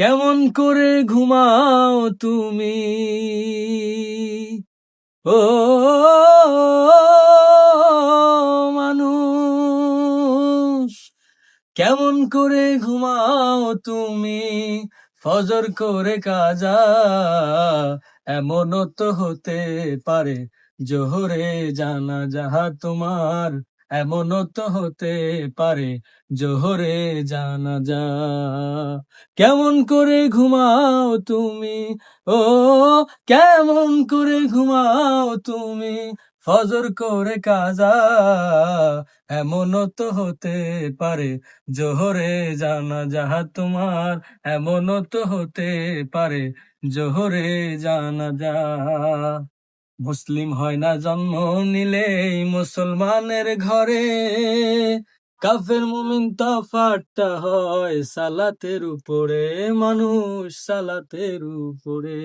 কেমন করে ঘুমাও তুমি? ও মানুষ, কেমন করে ঘুমাও তুমি? ফজর করে কাজা এমনও তো হতে পারে। জোহরে জানা যাহা তোমার এমনও তো হতে পারে। জোহরে জানা যা কেমন করে ঘুমাও তুমি? ও, কেমন করে ঘুমাও তুমি? ফজর করে কাজা এমন তো হতে পারে। জোহরে জানা যাহা তোমার এমন তো হতে পারে। জোহরে জানা যা মুসলিম হয় না জন্ম নিলেই মুসলমানের ঘরে। কাফের মুমিন তফাটটা হয় সালাতের উপরে, মানুষ সালাতের উপরে।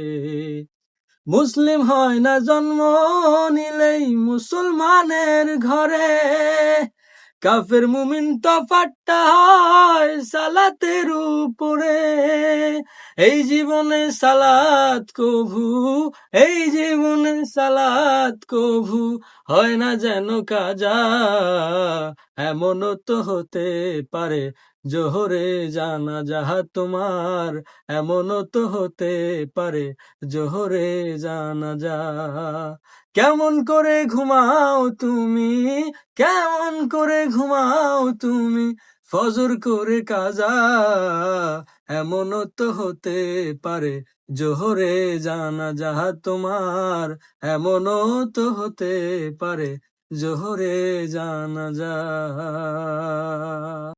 মুসলিম হয় না জন্ম নিলেই মুসলমানের ঘরে। কাফের মুমিন তফাটটা হয় সালাতের উপরে। এই জীবনে সালাত কভু, এই জীবনে সালাত কভু, হয় না যেন কাজা এমনও তো হতে পারে জোহরে জানা যাহা তোমার এমনও তো হতে পারে জোহরে জানা যা কেমন করে ঘুমাও তুমি, কেমন করে ঘুমাও তুমি ফজর করে কাজা এমন তো হতে পারে, জোহরে জানা যাহা তোমার এমন তো হতে পারে, জোহরে জানা যা